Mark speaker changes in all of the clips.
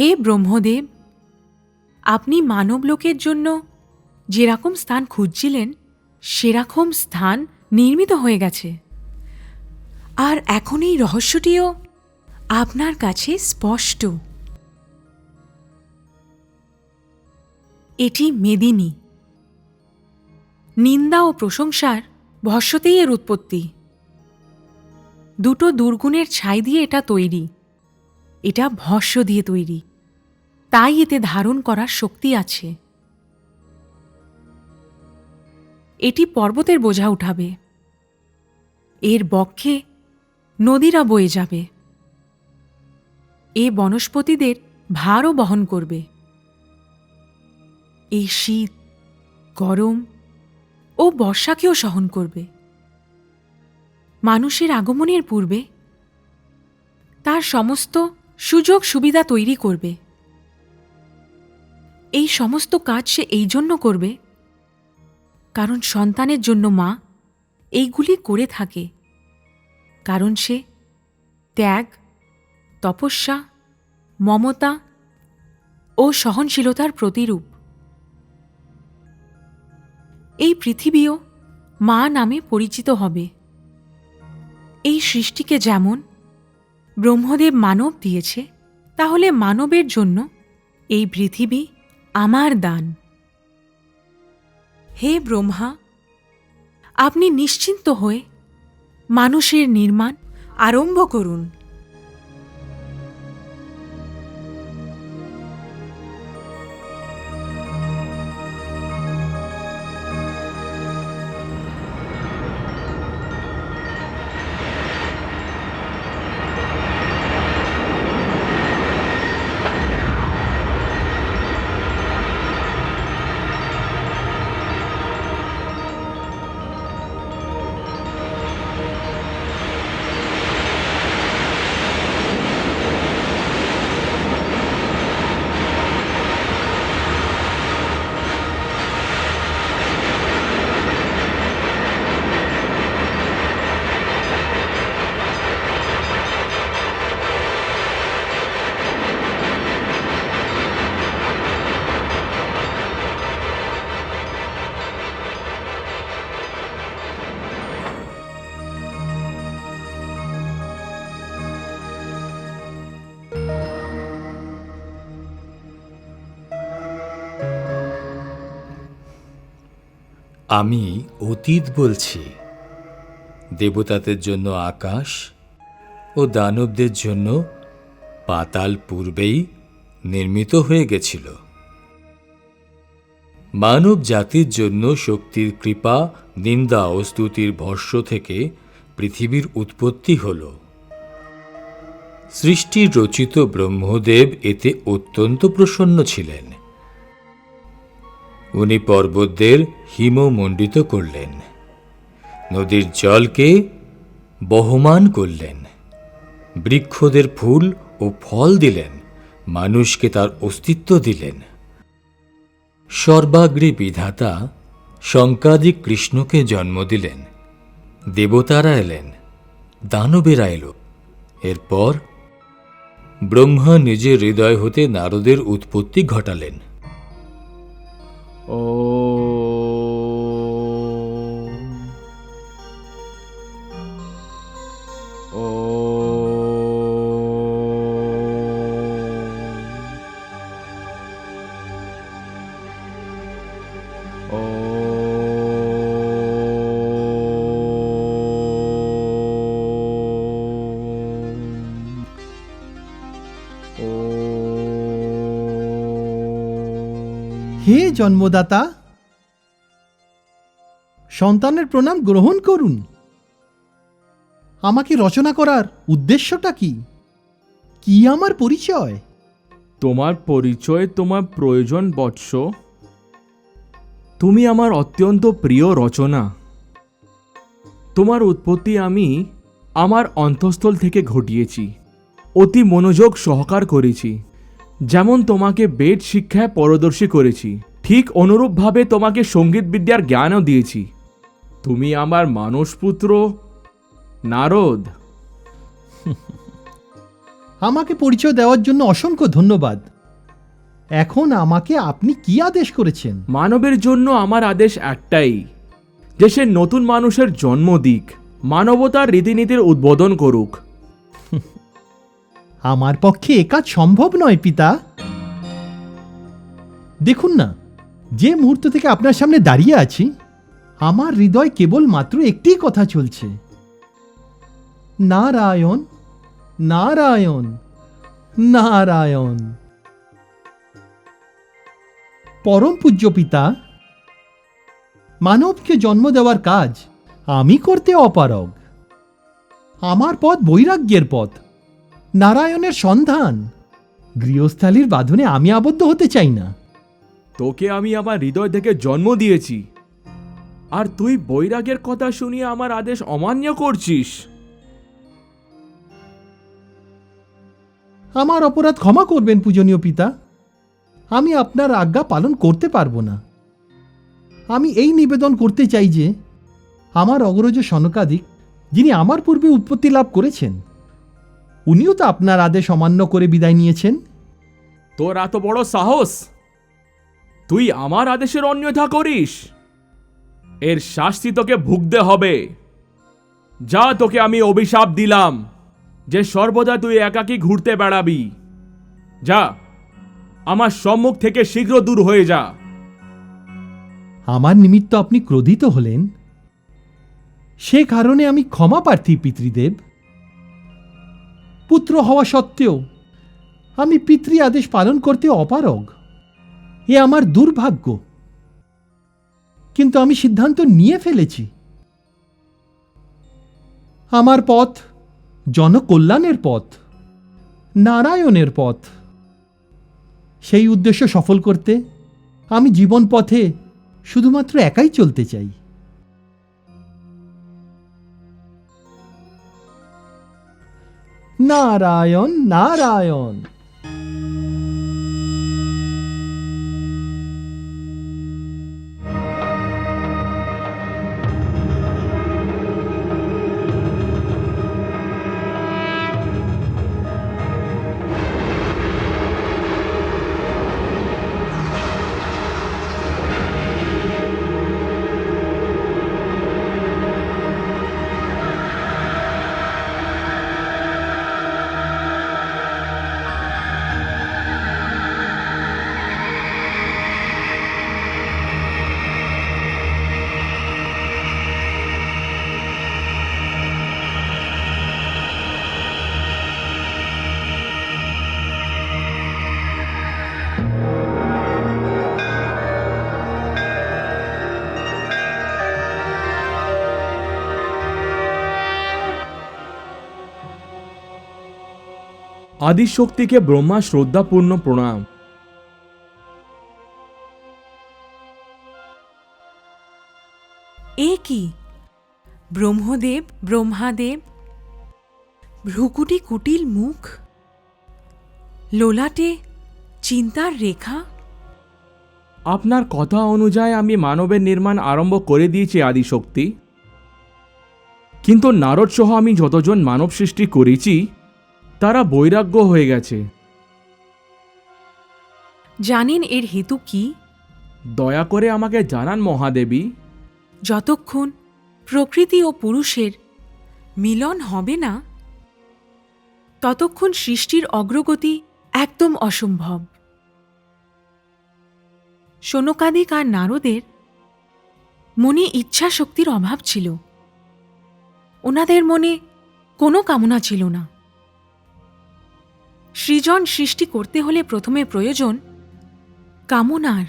Speaker 1: হে ব্রহ্মদেব, আপনি মানবলোকের জন্য যেরকম স্থান খুঁজছিলেন, সেরকম স্থান নির্মিত হয়ে গেছে। আর এখন এই রহস্যটিও আপনার কাছে স্পষ্ট। এটি মেদিনী। নিন্দা ও প্রশংসার ভস্যতেই এর উৎপত্তি। দুটো দুর্গুণের ছাই দিয়ে এটা তৈরি। এটা ভস্য দিয়ে তৈরি। তাই এতে ধারণ করার শক্তি আছে। এটি পর্বতের বোঝা উঠাবে। এর বক্ষে নদীরা বয়ে যাবে। এ বনস্পতিদের ভারও বহন করবে। এই শীত, গরম ও বর্ষাকেও সহন করবে। মানুষের আগমনের পূর্বে তার সমস্ত সুযোগ সুবিধা তৈরি করবে। এই সমস্ত কাজ সে এই জন্য করবে কারণ সন্তানের জন্য মা এইগুলি করে থাকে। কারণ সে ত্যাগ, তপস্যা, মমতা ও সহনশীলতার প্রতিরূপ। এই পৃথিবীও মা নামে পরিচিত হবে। এই সৃষ্টিকে যেমন ব্রহ্মদেব মানব দিয়েছে, তাহলে মানবের জন্য এই পৃথিবী আমার দান। হে ব্রহ্মা, আপনি নিশ্চিন্ত হয়ে মানুষের নির্মাণ আরম্ভ করুন।
Speaker 2: আমি অতীত বলছি। দেবতাদের জন্য আকাশ ও দানবদের জন্য পাতাল পূর্বেই নির্মিত হয়ে গেছিল। মানব জাতির জন্য শক্তির কৃপা, নিন্দা ও স্তুতির ভস্য থেকে পৃথিবীর উৎপত্তি হল। সৃষ্টির রচিত ব্রহ্মদেব এতে অত্যন্ত প্রসন্ন ছিলেন। উনি পর্বতদের হিমমণ্ডিত করলেন। নদীর জলকে বহমান করলেন। বৃক্ষদের ফুল ও ফল দিলেন। মানুষকে তার অস্তিত্ব দিলেন। সর্বাগ্রে বিধাতা শঙ্কাদিক কৃষ্ণকে জন্ম দিলেন। দেবতারা এলেন। দানবেরা এলো। এরপর ব্রহ্মা নিজের হৃদয় হতে নারদের উৎপত্তি ঘটালেন।
Speaker 3: ও
Speaker 4: হে জন্মদাতা, সন্তানের প্রণাম গ্রহণ করুন। আমাকে রচনা করার উদ্দেশ্যটা কি? কি আমার পরিচয়?
Speaker 3: তোমার পরিচয় তোমার প্রয়োজন বৎস। তুমি আমার অত্যন্ত প্রিয় রচনা। তোমার উৎপত্তি আমি আমার অন্তঃস্থল থেকে ঘটিয়েছি। অতি মনোযোগ সহকার করেছি। যেমন তোমাকে বেদ শিক্ষায় পরদর্শী করেছি ঠিক অনুরূপভাবে তোমাকে সংগীত বিদ্যার জ্ঞানও দিয়েছি। তুমি আমার মানসপুত্র নারদ।
Speaker 4: আমাকে পরিচয় দেওয়ার জন্য অসংখ্য ধন্যবাদ। এখন আমাকে আপনি কি আদেশ করেছেন?
Speaker 3: মানবের জন্য আমার আদেশ একটাই যে সে নতুন মানুষের জন্ম দিক মানবতার রীতিনীতির উদ্বোধন করুক।
Speaker 4: আমার পক্ষে এ কাজ সম্ভব নয়, পিতা। দেখুন না, যে মুহূর্ত থেকে আপনার সামনে দাঁড়িয়ে আছি, আমার হৃদয় কেবল মাত্র একটি কথা চলছে। নারায়ণ নারায়ণ নারায়ণ। পরম পূজ্য পিতা, মানবকে জন্ম দেওয়ার কাজ আমি করতে অপারগ। আমার পথ বৈরাগ্যের পথ। নারায়ণের সন্ধান। গৃহস্থালির বাঁধনে আমি আবদ্ধ হতে চাই না।
Speaker 3: তোকে আমি আমার হৃদয় থেকে জন্ম দিয়েছি। আর তুই বৈরাগের কথা শুনিয়ে আমার আদেশ অমান্য করছিস।
Speaker 4: আমার অপরাধ ক্ষমা করবেন পূজনীয় পিতা। আমি আপনার আজ্ঞা পালন করতে পারব না। আমি এই নিবেদন করতে চাই যে আমার অগ্রজ সনকাদিক যিনি আমার পূর্বে উৎপত্তি লাভ করেছেন উনিও তো আপনার আদেশ অমান্য করে বিদায় নিয়েছেন।
Speaker 3: তোর এত বড় সাহস? তুই আমার আদেশের অন্যথা করিস। এর শাস্তি তোকে ভুগতে হবে। যা তোকে আমি অভিশাপ দিলাম যে সর্বদা তুই একাকী ঘুরতে বেড়াবি। যা আমার সম্মুখ থেকে শীঘ্র দূর হয়ে যা।
Speaker 4: আমার নিমিত্ত আপনি ক্রোধিত হলেন। সে কারণে আমি ক্ষমা প্রার্থী পিতৃদেব। পুত্র হওয়া সত্ত্বেও আমি পিতৃ আদেশ পালন করতে অপারগ। এ আমার দুর্ভাগ্য। কিন্তু আমি সিদ্ধান্ত নিয়ে ফেলেছি। আমার পথ জনকল্যাণের পথ, নারায়ণের পথ। সেই উদ্দেশ্য সফল করতে আমি জীবন পথে শুধুমাত্র একাই চলতে চাই। নারায়ণ নারায়ণ
Speaker 3: আদিশক্তিকে ব্রহ্মা শ্রদ্ধাপূর্ণ প্রণাম।
Speaker 1: এ কি? ব্রহ্মদেব ব্রহ্মাদেব ভ্রুকুটি কুটিল মুখ লোলাটে চিন্তার রেখা?
Speaker 3: আপনার কথা অনুযায়ী আমি মানবের নির্মাণ আরম্ভ করে দিয়েছি আদিশক্তি। কিন্তু নারদ সহ আমি যতজন মানব সৃষ্টি করেছি তারা বৈরাগ্য হয়ে গেছে।
Speaker 1: জানেন এর হেতু কি?
Speaker 3: দয়া করে আমাকে জানান মহাদেবী।
Speaker 1: যতক্ষণ প্রকৃতি ও পুরুষের মিলন হবে না ততক্ষণ সৃষ্টির অগ্রগতি একদম অসম্ভব। শোনকাদিক আর নারদের মনে ইচ্ছা শক্তির অভাব ছিল। ওনাদের মনে কোনো কামনা ছিল না। সৃজন সৃষ্টি করতে হলে প্রথমে প্রয়োজন কামনার।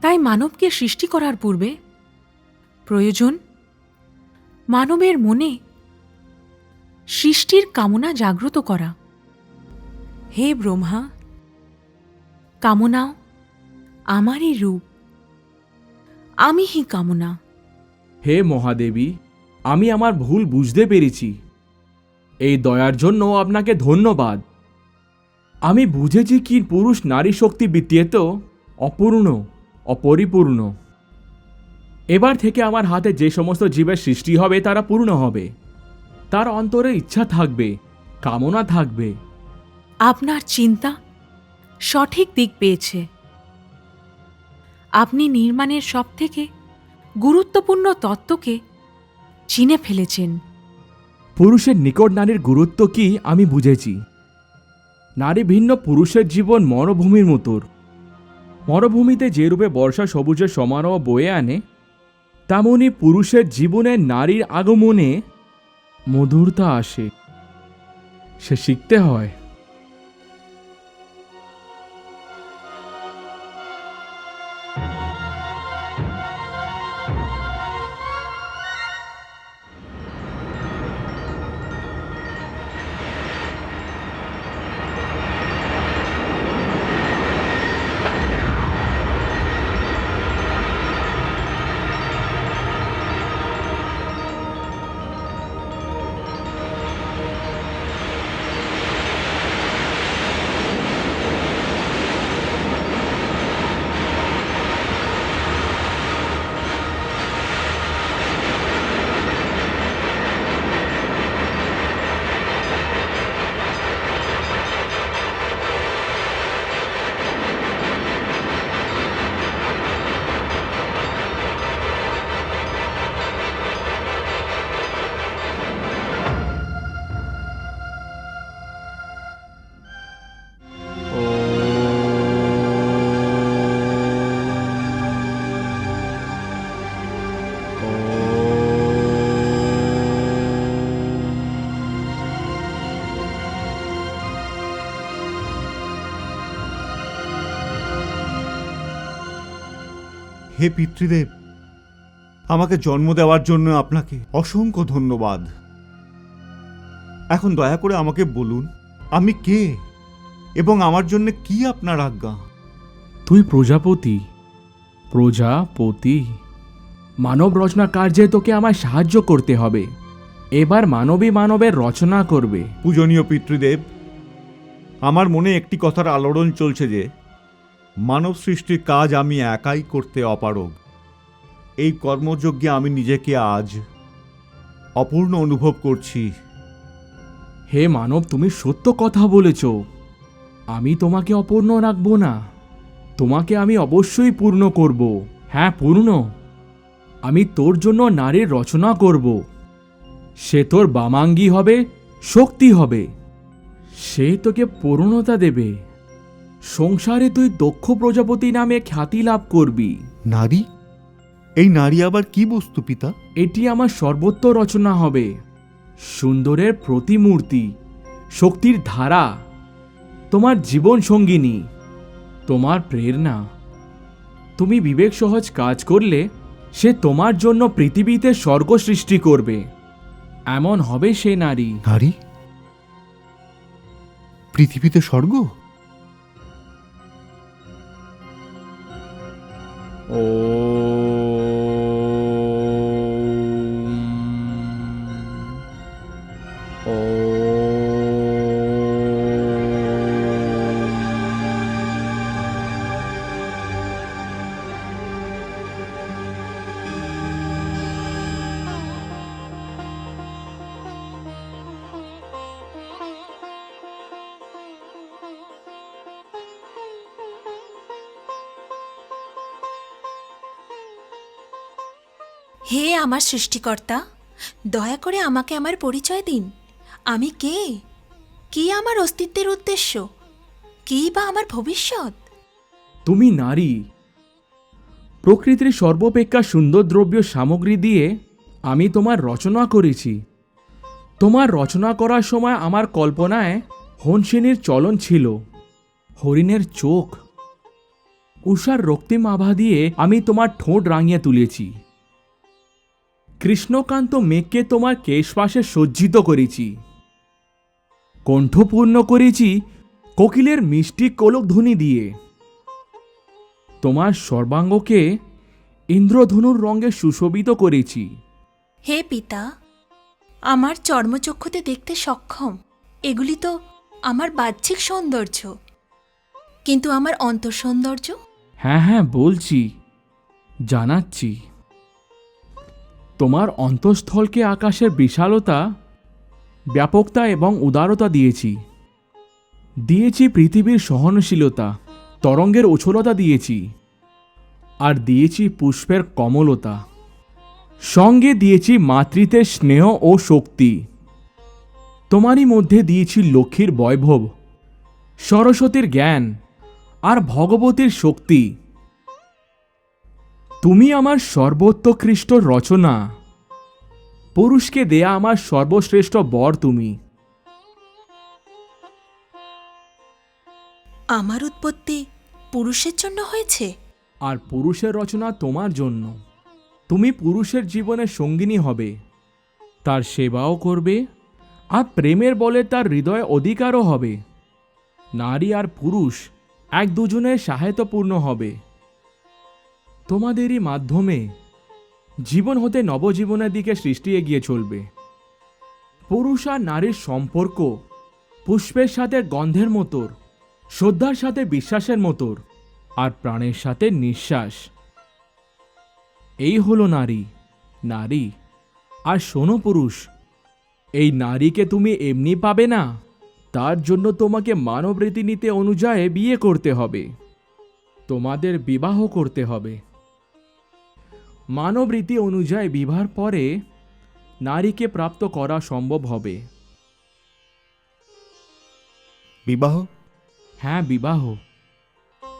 Speaker 1: তাই মানবকে সৃষ্টি করার পূর্বে প্রয়োজন মানবের মনে সৃষ্টির কামনা জাগ্রত করা। হে ব্রহ্মা, কামনাও আমারই রূপ। আমি হি কামনা।
Speaker 3: হে মহাদেবী, আমি আমার ভুল বুঝতে পেরেছি। এই দয়ার জন্য আপনাকে ধন্যবাদ। আমি বুঝেছি কি পুরুষ নারী শক্তি বিদ্যেত অপূর্ণ, অপরিপূর্ণ। এবার থেকে আমার হাতে যে সমস্ত জীবের সৃষ্টি হবে, তারা পূর্ণ হবে। তার অন্তরে ইচ্ছা থাকবে, কামনা থাকবে।
Speaker 1: আপনার চিন্তা সঠিক দিক পেয়েছে। আপনি নির্মাণের সবথেকে গুরুত্বপূর্ণ তত্ত্বকে চিনে ফেলেছেন।
Speaker 3: পুরুষের নিকট নারীর গুরুত্ব কি আমি বুঝেছি। নারী ভিন্ন পুরুষের জীবন মরুভূমির মতোর মরভূমিতে যে রূপে বর্ষা সবুজের সমারোহ বয়ে আনে তেমনই পুরুষের জীবনে নারীর আগমনে মধুরতা আসে। সে শিখতে হয়।
Speaker 5: হে পিতৃদেব আমাকে জন্ম দেওয়ার জন্য আপনাকে অসংখ্য ধন্যবাদ। এখন দয়া করে আমাকে বলুন আমি কে এবং আমার জন্য কি আপনার আজ্ঞা?
Speaker 3: তুই প্রজাপতি প্রজাপতি। মানব রচনা কার্যে তোকে আমায় সাহায্য করতে হবে। এবার মানবী মানবের রচনা করবে।
Speaker 5: পূজনীয় পিতৃদেব আমার মনে একটি কথার আলোড়ন চলছে যে মানব সৃষ্টির কাজ আমি একাই করতে অপারগ। এই কর্মযজ্ঞে আমি নিজেকে আজ অপূর্ণ অনুভব করছি।
Speaker 3: হে মানব, তুমি সত্য কথা বলেছ। আমি তোমাকে অপূর্ণ রাখব না। তোমাকে আমি অবশ্যই পূর্ণ করব। হ্যাঁ পূর্ণ। আমি তোর জন্য নারীর রচনা করব। সে তোর বামাঙ্গী হবে, শক্তি হবে। সে তোকে পূর্ণতা দেবে। সংসারে তুই দক্ষ প্রজাপতি নামে খ্যাতি লাভ করবি।
Speaker 5: নারী? এই নারী আবার কি বস্তু পিতা?
Speaker 3: এটি আমার সর্বত্র রচনা হবে। সুন্দরের প্রতিমূর্তি শক্তির ধারা তোমার জীবন সঙ্গিনী তোমার প্রেরণা। তুমি বিবেক সহজ কাজ করলে সে তোমার জন্য পৃথিবীতে স্বর্গ সৃষ্টি করবে। এমন হবে সে নারী।
Speaker 5: নারী? পৃথিবীতে স্বর্গ?
Speaker 3: ও
Speaker 6: আমার সৃষ্টিকর্তা? দয়া করে আমাকে আমার পরিচয় দিন। আমি কে? কি আমার অস্তিত্বের উদ্দেশ্য? কি বা আমার ভবিষ্যৎ?
Speaker 3: তুমি নারী। প্রকৃতির সর্বাপেক্ষা সুন্দর দ্রব্য সামগ্রী দিয়ে আমি তোমার রচনা করেছি। তোমার রচনা করার সময় আমার কল্পনায় হনসেনের চলন ছিল। হরিণের চোখ। উষার রক্তিম আভা দিয়ে আমি তোমার ঠোঁট রাঙিয়ে তুলেছি। কৃষ্ণকান্ত মেঘকে তোমার কেশপাশে সজ্জিত করেছি। কণ্ঠপূর্ণ করেছি কোকিলের মিষ্টি কোলকধ্বনি দিয়ে। তোমার সর্বাঙ্গকে ইন্দ্রধনুর রঙে সুশোভিত করেছি।
Speaker 6: হে পিতা আমার চর্মচক্ষুতে দেখতে সক্ষম। এগুলি তো আমার বাহ্যিক সৌন্দর্য। কিন্তু আমার অন্তঃসৌন্দর্য?
Speaker 3: হ্যাঁ হ্যাঁ বলছি জানাচ্ছি। তোমার অন্তঃস্থলকে আকাশের বিশালতা, ব্যাপকতা এবং উদারতা দিয়েছি। দিয়েছি পৃথিবীর সহনশীলতা, তরঙ্গের উছলতা দিয়েছি। আর দিয়েছি পুষ্পের কমলতা। সঙ্গে দিয়েছি মাতৃত্বের স্নেহ ও শক্তি। তোমারই মধ্যে দিয়েছি লক্ষ্মীর বৈভব, সরস্বতীর জ্ঞান আর ভগবতীর শক্তি। তুমি আমার সর্বোত্তকৃষ্ট রচনা। পুরুষকে দেয়া আমার সর্বশ্রেষ্ঠ বর তুমি।
Speaker 6: আমার উৎপত্তি পুরুষের জন্য হয়েছে?
Speaker 3: আর পুরুষের রচনা তোমার জন্য। তুমি পুরুষের জীবনের সঙ্গিনী হবে। তার সেবাও করবে আর প্রেমের বলে তার হৃদয় অধিকারও হবে। নারী আর পুরুষ এক দুজনের সাহায্যপূর্ণ হবে। তোমাদেরই মাধ্যমে জীবন হতে নবজীবনের দিকে সৃষ্টি এগিয়ে চলবে। পুরুষ আর নারীর সম্পর্ক পুষ্পের সাথে গন্ধের মতোর, শ্রদ্ধার সাথে বিশ্বাসের মতোর, আর প্রাণের সাথে নিঃশ্বাস। এই হলো নারী নারী। আর শোনো পুরুষ, এই নারীকে তুমি এমনি পাবে না, তার জন্য তোমাকে মানব রীতিনীতি অনুযায়ী বিয়ে করতে হবে। তোমাদের বিবাহ করতে হবে। মানব রীতি অনুযায়ী বিবাহের পরে নারীকে প্রাপ্ত করা সম্ভব হবে।
Speaker 5: বিবাহ?
Speaker 3: হ্যাঁ বিবাহ।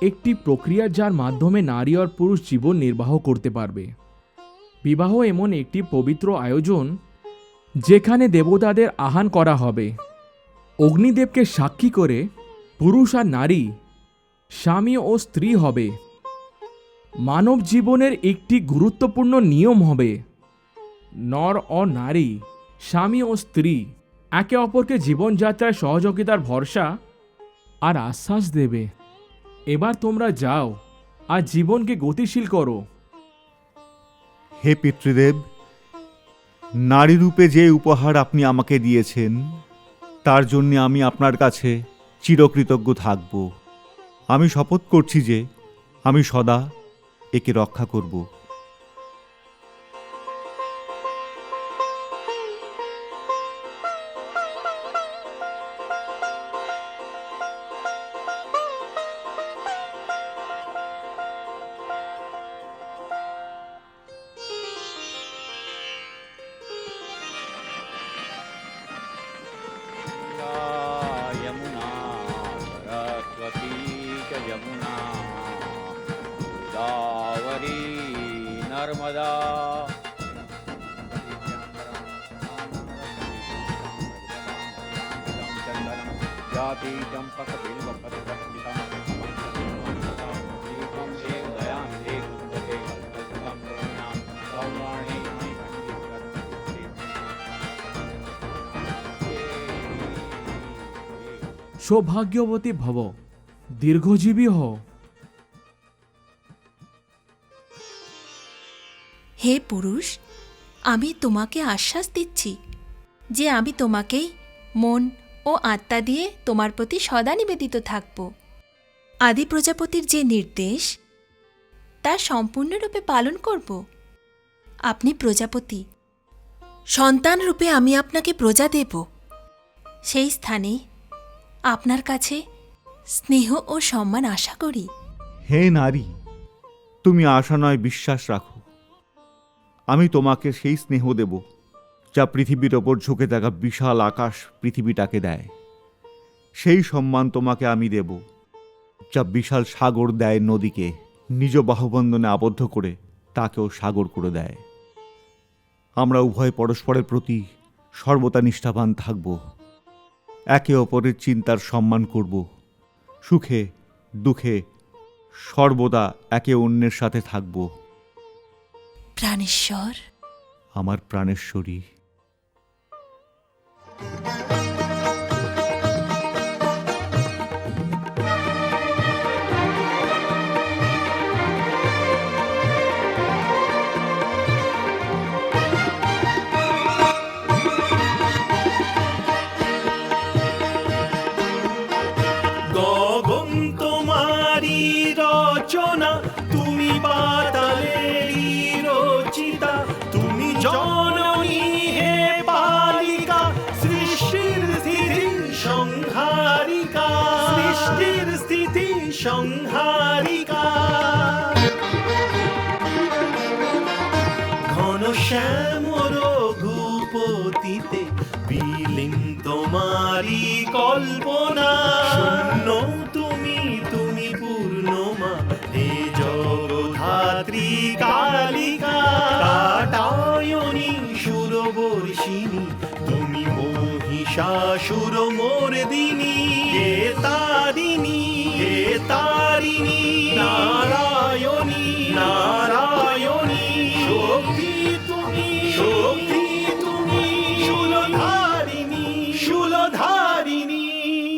Speaker 3: একটি প্রক্রিয়া যার মাধ্যমে নারী আর পুরুষ জীবন নির্বাহ করতে পারবে। বিবাহ এমন একটি পবিত্র আয়োজন যেখানে দেবতাদের আহ্বান করা হবে। অগ্নিদেবকে সাক্ষী করে পুরুষ আর নারী স্বামী ও স্ত্রী হবে। মানব জীবনের একটি গুরুত্বপূর্ণ নিয়ম হবে নর ও নারী, স্বামী ও স্ত্রী, একে অপরকে জীবনযাত্রায় সহযোগিতার ভরসা আর আশ্বাস দেবে। এবার তোমরা যাও আর জীবনকে গতিশীল করো।
Speaker 5: হে পিতৃদেব, নারী রূপে যে উপহার আপনি আমাকে দিয়েছেন, তার জন্য আমি আপনার কাছে চিরকৃতজ্ঞ থাকব। আমি শপথ করছি যে আমি সদা একে রক্ষা করব।
Speaker 3: সৌভাগ্যবতী ভব। দীর্ঘজীবী হও।
Speaker 6: হে পুরুষ, আমি তোমাকে আশ্বাস দিচ্ছি যে আমি তোমাকেই মন ও আত্মা দিয়ে তোমার প্রতি সদা নিবেদিত থাকব। আদি প্রজাপতির যে নির্দেশ, তা সম্পূর্ণরূপে পালন করব। আপনি প্রজাপতি সন্তান রূপে আমি আপনাকে প্রজা দেব। সেই স্থানে আপনার কাছে স্নেহ ও সম্মান আশা করি।
Speaker 5: হে নারী, তুমি আশা নয় বিশ্বাস রাখো। আমি তোমাকে সেই স্নেহ দেব যা পৃথিবীর ওপর ঝুঁকে থাকা বিশাল আকাশ পৃথিবীটাকে দেয়। সেই সম্মান তোমাকে আমি দেব যা বিশাল সাগর দেয় নদীকে, নিজ বাহুবন্ধনে আবদ্ধ করে তাকেও সাগর করে দেয়। আমরা উভয় পরস্পরের প্রতি সর্বদা নিষ্ঠাবান থাকব। একে অপরের চিন্তার সম্মান করব। সুখে দুঃখে সর্বদা একে অন্যের সাথে থাকব।
Speaker 6: প্রাণেশ্বর?
Speaker 5: আমার প্রাণেশ্বরী।
Speaker 7: তোমারই কল্পনা